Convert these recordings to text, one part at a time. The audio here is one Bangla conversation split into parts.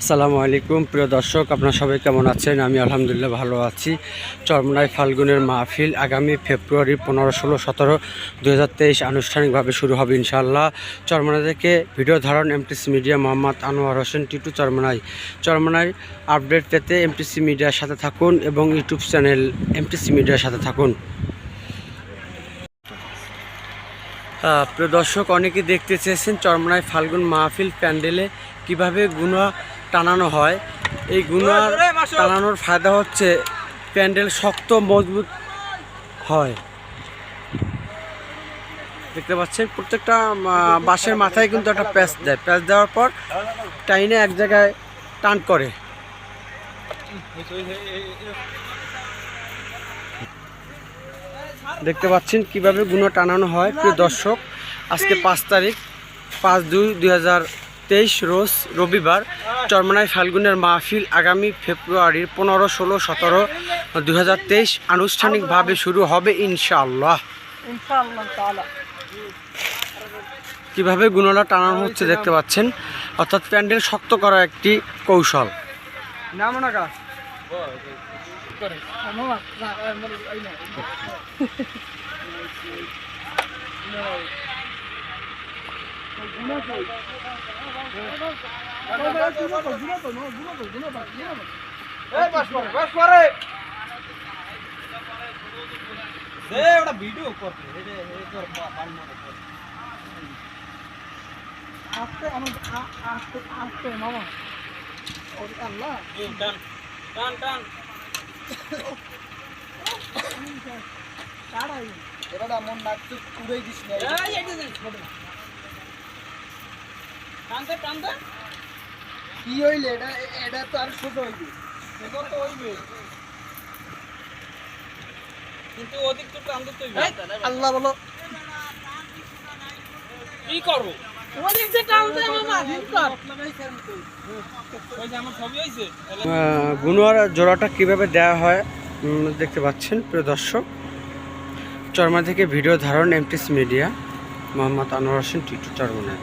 আসসালামু আলাইকুম। প্রিয় দর্শক, আপনারা সবাই কেমন আছেন? আমি আলহামদুলিল্লাহ ভালো আছি। চরমনাই ফাল্গুনের মাহফিল আগামী ফেব্রুয়ারি পনেরো, ষোলো, সতেরো দু হাজার তেইশ আনুষ্ঠানিকভাবে শুরু হবে ইনশাআল্লাহ। চরমনা থেকে ভিডিও ধারণ MTC media Mohammad Anwar Hossain Titu Charmonai Charmonai update পেতে এমটিসি মিডিয়ার সাথে থাকুন এবং ইউটিউব চ্যানেল এমটিসি মিডিয়ার সাথে থাকুন। প্রিয় দর্শক অনেকে দেখতে চেয়েছেন চরমনায় ফাল্গুন মাহফিল প্যান্ডেলে কীভাবে গুণা টানানো হয়। এই গুণা টানানোর ফায়দা হচ্ছে প্যান্ডেল শক্ত মজবুত হয়। দেখতে পাচ্ছেন প্রত্যেকটা বাঁশের মাথায় কিন্তু একটা প্যাচ দেয়। প্যাচ দেওয়ার পর টাইনে এক জায়গায় টান করে। দেখতে পাচ্ছেন কীভাবে গুণ টানানো হয় প্রিয় দর্শক। আজকে পাঁচ তারিখ পাঁচ দুই দুই হাজার তেইশ রোজ রবিবার চরমনাই ফাল্গুনের মাহফিল আগামী ফেব্রুয়ারির পনেরো ষোলো সতেরো দু হাজার তেইশ আনুষ্ঠানিকভাবে শুরু হবে ইনশাআল্লাহ। কীভাবে গুণটা টানানো হচ্ছে দেখতে পাচ্ছেন? অর্থাৎ প্যান্ডেল শক্ত করা একটি কৌশল। না কা মামা না আমার এই না আস্তে আস্তে আস্তে মামা ওরে আল্লাহ ছাড়াই এবার এমন নাক চুপ কুড়াই দিস না কি হইলে? এটা এটা তো আর ছোট হইবে কিন্তু অধিক তো টানতে তো আল্লাহ বলো। কি করব? ওদিক যে টানতে মামা হিমকর ওই যে আমার ছবি হয়েছে গুনোয়ার জোড়াটা কীভাবে দেওয়া হয় দেখতে পাচ্ছেন প্রিয় দর্শক। চরমা থেকে ভিডিও ধারণ এমটিস মিডিয়া মোহাম্মদ আনোয়ার হোসেন টিটু চরমনায়।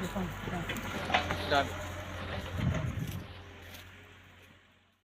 就放里，